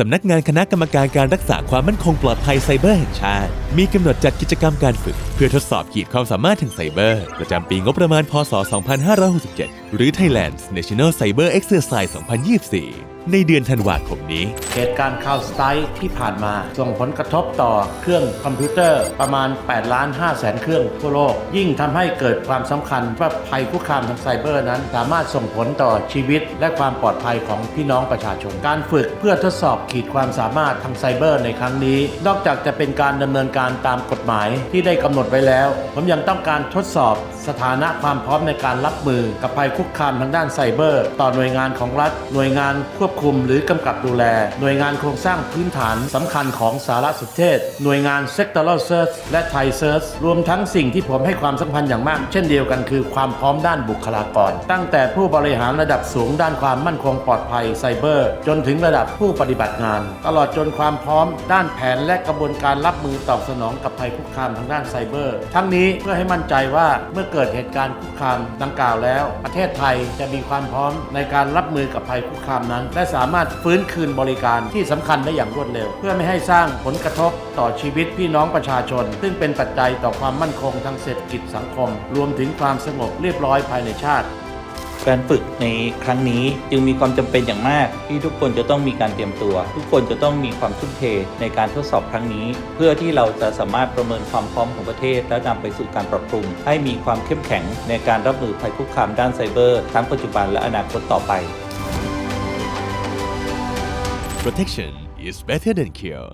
สำนักงานคณะกรรมการการรักษาความมั่นคงปลอดภัยไซเบอร์แห่งชาติ มีกำหนดจัดกิจกรรมการฝึก เพื่อทดสอบขีดความสามารถทางไซเบอร์ ประจำปีงบประมาณพศ 2567 หรือ Thailand National Cyber Exercise 2024 ในเดือนธันวาคมนี้ เหตุการณ์ข่าวสไตล์ที่ผ่านมาส่งผลกระทบต่อเครื่องคอมพิวเตอร์ประมาณ 8 ล้าน5แสนเครื่องทั่วโลก ยิ่งทำให้เกิดความสำคัญว่าภัยคุกคามทางไซเบอร์นั้น สามารถส่งผลต่อชีวิตและความปลอดภัยของพี่น้องประชาชน การฝึกเพื่อทดสอบขีดความสามารถทางไซเบอร์ในครั้งนี้ นอกจากจะเป็นการดำเนินการตามกฎหมายที่ได้กำหนดไว้แล้ว ผมยังต้องการทดสอบสถานะความพร้อมในการรับมือกับภัยคุกคามทางด้านไซเบอร์ ต่อหน่วยงานของรัฐ หน่วยงานควบคุมหรือกำกับดูแล หน่วยงานโครงสร้างพื้นฐานสำคัญของสารสนเทศ หน่วยงาน Sectoral Search และ Thai Search รวมทั้งสิ่งที่ผมให้ความสำคัญอย่างมาก เช่นเดียวกันคือความพร้อมด้านบุคลากร ตั้งแต่ผู้บริหารระดับสูงด้านความมั่นคงปลอดภัยไซเบอร์ จนถึงระดับผู้ปฏิบัติงาน ตลอดจนความพร้อมด้านแผนและกระบวนการรับมือตอบสนองกับภัยคุกคามทางด้านไซเบอร์ ทั้งนี้เพื่อให้มั่นใจว่าเมื่อเกิดเหตุการณ์คุกคามดังกล่าวแล้ว ประเทศไทยจะมีความพร้อมในการรับมือกับภัยคุกคามนั้น และสามารถฟื้นคืนบริการที่สำคัญได้อย่างรวดเร็ว เพื่อไม่ให้สร้างผลกระทบต่อชีวิตพี่น้องประชาชน ซึ่งเป็นปัจจัยต่อความมั่นคงทางเศรษฐกิจสังคม รวมถึงความสงบเรียบร้อยภายในชาติ การฝึกในครั้งนี้จึงมีความจำเป็นอย่างมาก ที่ทุกคนจะต้องมีการเตรียมตัว ทุกคนจะต้องมีความทุ่มเทในการทดสอบครั้งนี้ เพื่อที่เราจะสามารถประเมินความพร้อมของประเทศ และนำไปสู่การปรับปรุง ให้มีความเข้มแข็งในการรับมือภัยคุกคามด้านไซเบอร์ทั้งปัจจุบันและอนาคตต่อไป Protection is better than cure